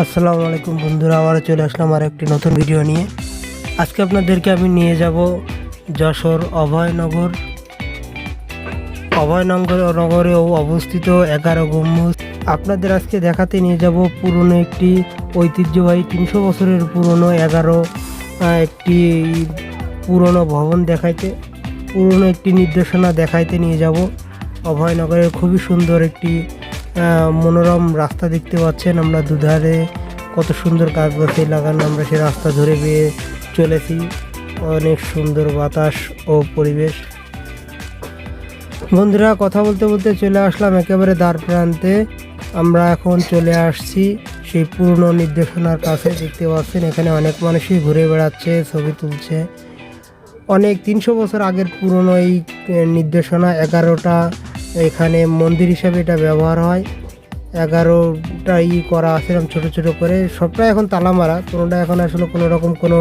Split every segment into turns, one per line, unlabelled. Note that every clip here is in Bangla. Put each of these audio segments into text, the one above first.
আসসালামু আলাইকুম বন্ধুরা আবার চলে আসলাম আর একটি নতুন ভিডিও নিয়ে। আজকে আপনাদেরকে আমি নিয়ে যাব যশোর অভয়নগর। অভয়নগরে অবস্থিত এগারো গম্বুজ। আপনাদের আজকে দেখাতে নিয়ে যাব পুরনো একটি ঐতিহ্যবাহী তিনশো বছরের পুরনো এগারো একটি পুরনো ভবন দেখাইতে, পুরনো একটি নির্দেশনা দেখাইতে নিয়ে যাব। অভয়নগরের খুবই সুন্দর একটি মনোরম রাস্তা দেখতে পাচ্ছেন আমরা দুধারে। কত সুন্দর গাছ গাছে লাগানো আমরা সেই রাস্তা ধরে বেয়ে চলেছি। অনেক সুন্দর বাতাস ও পরিবেশ। বন্ধুরা, কথা বলতে বলতে চলে আসলাম একেবারে দ্বার প্রান্তে। আমরা এখন চলে আসছি সেই পুরনো নির্দেশনার কাছে। দেখতে পাচ্ছেন এখানে অনেক মানুষই ঘুরে বেড়াচ্ছে, ছবি তুলছে। অনেক তিনশো বছর আগের পুরনো এই নির্দেশনা এগারোটা এখানে মন্দির হিসাবে এটা ব্যবহার হয়। এগারোটা ই করা আছে এরকম ছোটো ছোটো করে। সবটাই এখন তালা মারা কোনোটা এখন আসলে কোনো রকম কোনো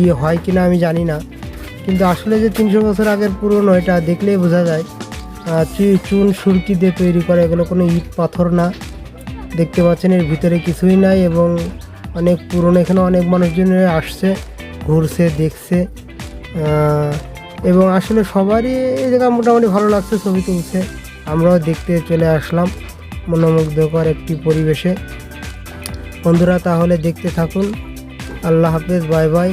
ই হয় কি না আমি জানি না। কিন্তু আসলে যে তিনশো বছর আগের পুরনো এটা দেখলেই বোঝা যায়। চুন, সুরকি দিয়ে তৈরি করা, এগুলো কোনো ইট, পাথর না। দেখতে পাচ্ছেন এর ভিতরে কিছুই নাই এবং অনেক পুরনো, এখানে অনেক মানুষজন আসছে, ঘুরছে, দেখছে। এবং আসলে সবারই এই জায়গা মোটামুটি ভালো লাগছে, ছবি তুলছে। আমরাও দেখতে চলে আসলাম মনোমুগ্ধকর একটি পরিবেশে। বন্ধুরা, তাহলে দেখতে থাকুন। আল্লাহ হাফেজ, বাই বাই।